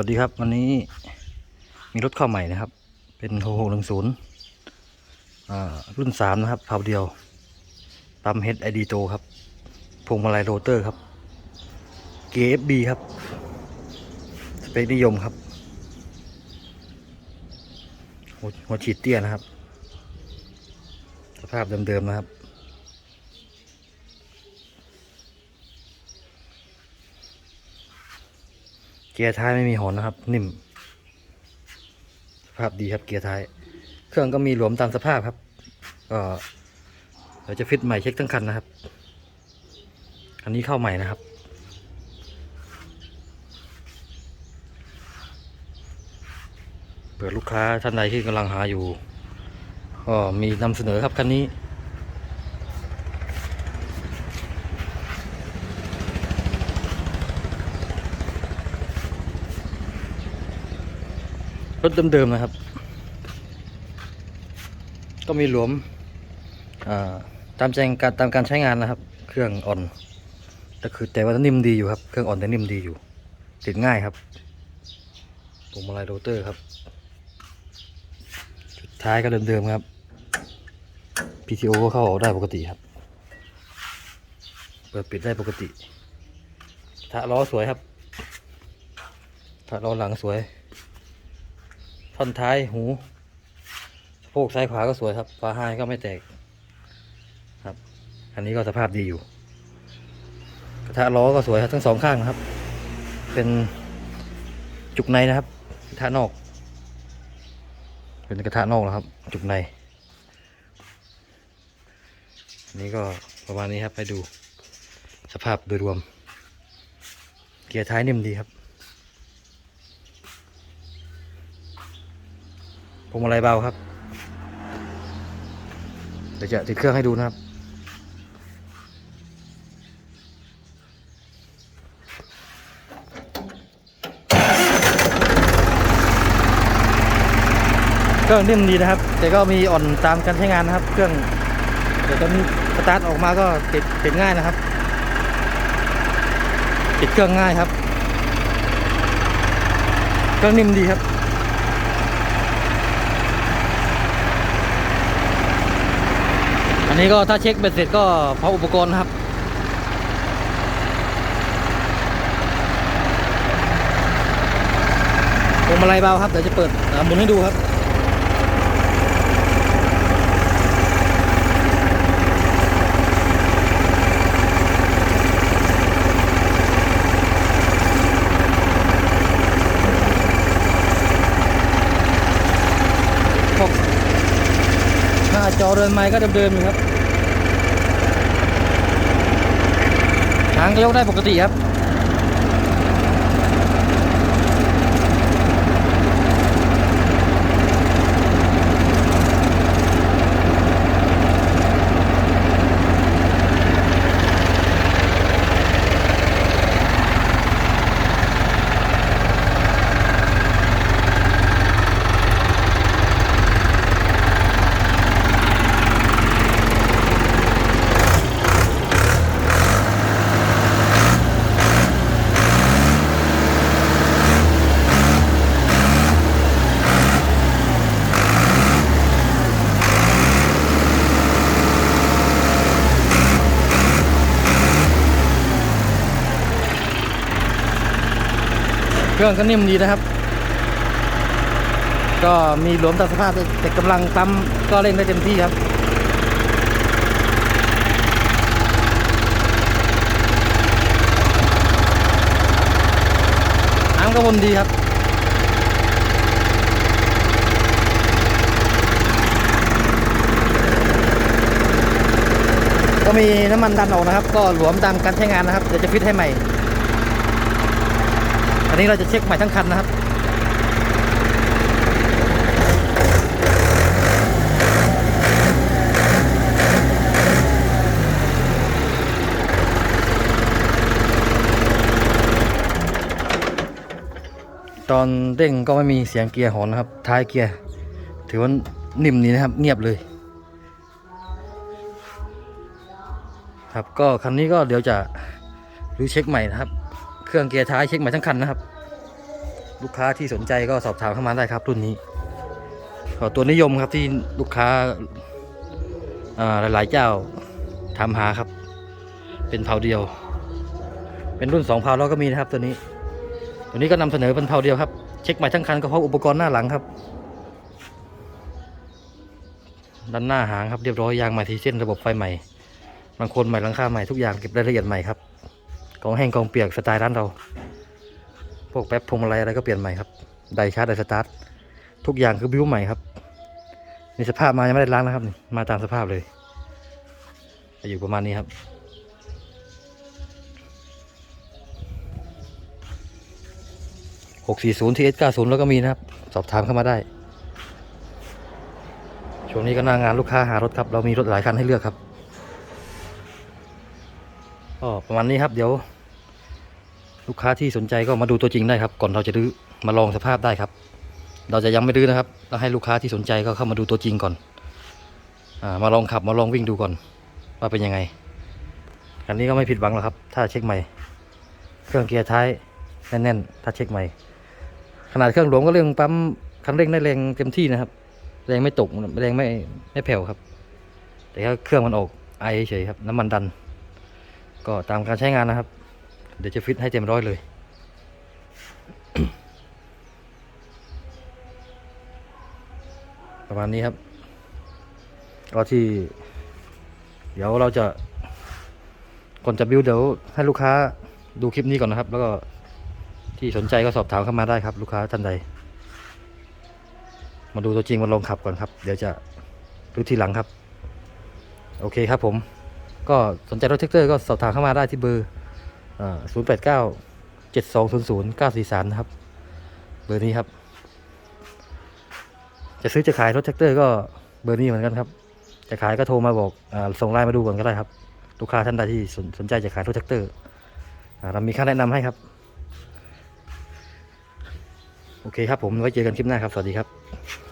วัสดีครับ วันนี้มีรถเข้าใหม่นะครับ เป็นโฮโหนึ่งศูนย์รุ่นสามนะครับเผาเดียวปั๊มเฮดไอดีโตครับพวงมาลัยโรเตอร์ครับเกฟบีครับ สเปคนิยมครับ หัวฉีดเตี้ยนะครับ สภาพเดิมๆนะครับ เกียร์ท้ายไม่มีหอนนะครับ นิ่มสภาพดีครับเกียร์ท้าย เครื่องก็มีหลวมตามสภาพครับก็เดี๋ยวจะฟิตใหม่เช็คทั้งคันนะครับ อันนี้เข้าใหม่นะครับเปิดลูกค้าท่านใดที่กำลังหาอยู่ก็มีนำเสนอครับคันนี้ ถเดิมๆนะครับ ก็มีหลวมตามใจการตามการใช้งานนะครับ เครื่องอ่อนแต่คือแต่ว่านิ่มดีอยู่ครับ เครื่องอ่อนแต่นิ่มดีอยู่ ติดง่ายครับพวงมาลัยโรเตอร์ครับจุดท้ายก็เดิมๆครับ PTO ก็เข้าออกได้ปกติครับ เปิดปิดได้ปกติถะล้อสวยครับถะล้อหลังสวย ท่อนท้ายหูสะโพกซ้ายขวาก็สวยครับฝาห้ายก็ไม่แตกครับ อันนี้ก็สภาพดีอยู่ กระทะล้อก็สวยครับทั้งสองข้างนะครับ เป็นจุกในนะครับกระทะนอก เป็นกระทะนอกนะครับ จุกในอันนี้ก็ประมาณนี้ครับให้ดูสภาพโดยรวม เกียร์ท้ายนิ่มดีครับ พวงมาลัยเบาครับ เดี๋ยวจะติดเครื่องให้ดูนะครับ เครื่องนิ่มดีนะครับ แต่ก็มีอ่อนตามการใช้งานนะครับ เครื่องเดี๋ยวตอนสตาร์ทออกมาก็ติดติดง่ายนะครับ ติดเครื่องง่ายครับ เครื่องนิ่มดีครับ นนี้ก็ถ้าเช็คเบ็ดเสร็จก็พร้อมอุปกรณ์ครับ พวงมาลัยเบาครับ เดี๋ยวจะเปิดหมุนให้ดูครับ พวกหน้าจ อเรือนไม้ก็เดิมๆอยู่ครับหางเลี้ยวได้ปกติครับ เครื่องก็นิ่มดีนะครับ ก็มีหลวมตามสภาพแต่กำลังปั๊มก็เร่งได้เต็มที่ครับน้ำก็วนดีครับก็มีน้ำมันดันออกนะครับ ก็หลวมตามการใช้งานนะครับ เดี๋ยวจะฟิตให้ใหม่ อันนี้เราจะเช็คใหม่ทั้งคันนะครับตอนเด้งก็ไม่มีเสียงเกียร์หอนนะครับ ท้ายเกียร์ ถือว่านิ่มนี้นะครับ เงียบเลย ครับก็คันนี้ก็เดี๋ยวจะรื้อเช็คใหม่นะครับ เครื่องเกียร์ท้ายเช็คใหม่ทั้งคันนะครับ ลูกค้าที่สนใจก็สอบถามเข้ามาได้ครับรุ่นนี้ก็ตัวนิยมครับที่ลูกค้าหลายๆเจ้าถามหาครับ เป็นเผาเดียว เป็นรุ่นสองเผาแล้วก็มีนะครับตัวนี้ ตัวนี้ก็นำเสนอเป็นเผาเดียวครับ เช็คใหม่ทั้งคันก็เพราะอุปกรณ์หน้าหลังครับด้านหน้าหางครับเรียบร้อยยางใหม่ทีเส้นระบบไฟใหม่บางคนใหม่หลังคาใหม่ทุกอย่างเก็บรายละเอียดใหม่ครับ กองแห้งกองเปียกสไตล์ร้านเรา พวกแป๊บพวงมาลัยอะไรก็เปลี่ยนใหม่ครับ ไดชาร์จไดสตาร์ททุกอย่างคือบิวใหม่ครับนี่สภาพมายังไม่ได้ล้างนะครับนี่มาตามสภาพเลยอยู่ประมาณนี้ครับหกสี่ศูนย์ทีเอสเก้าศูนย์แล้วก็มีนะครับ สอบถามเข้ามาได้ ช่วงนี้ก็หน้างานลูกค้าหารถครับ เรามีรถหลายคันให้เลือกครับ ก็ประมาณนี้ครับเดี๋ยว ลูกค้าที่สนใจก็มาดูตัวจริงได้ครับ ก่อนเราจะรื้อมาลองสภาพได้ครับ เราจะยังไม่รื้อนะครับต้องให้ลูกค้าที่สนใจก็เข้ามาดูตัวจริงก่อนอามาลองขับมาลองวิ่งดูก่อน ว่าเป็นยังไงคันนี้ก็ไม่ผิดหวังหรอกครับ ถ้าเช็คใหม่ เครื่องเกียร์ท้ายแน่นๆถ้าเช็คใหม่ ขนาดเครื่องหลวมก็เรื่องปั๊มคันเร่งได้แรงเต็มที่นะครับ แรงไม่ตกแรงไม่ไม่แผ่วครับ แต่แค่เครื่องมันออกไอเฉยครับน้ำมันดัน ก็ตามการใช้งานนะครับ เดี๋ยวจะฟิตให้เต็มร้อยเลย ประมาณนี้ครับ ก็ที่ เดี๋ยวเราจะก่อนจะบิวเดี๋ยวให้ลูกค้าดูคลิปนี้ก่อนนะครับ แล้วก็ที่สนใจก็สอบถามเข้ามาได้ครับ ลูกค้าท่านใด มาดูตัวจริงมาลองขับก่อนครับ เดี๋ยวจะดูทีหลังครับ โอเคครับผม ก็สนใจรถแท็กเตอร์ก็สอบถามเข้ามาได้ที่เบอร์ศูนย์แปดเก้าเจ็ดสองศูนย์ศูนย์เก้าสี่สามนะครับ เบอร์นี้ครับ จะซื้อจะขายรถแท็กเตอร์ก็เบอร์นี้เหมือนกันครับ จะขายก็โทรมาบอกอส่งไลน์มาดูก่อนก็ได้ครับ ลูกค้าท่านใดที่สนสนใจจะขายรถแท็กเตอร์เรามีค่าแนะนำให้ครับ โอเคครับผมไว้เจอกันคลิปหน้าครับ สวัสดีครับ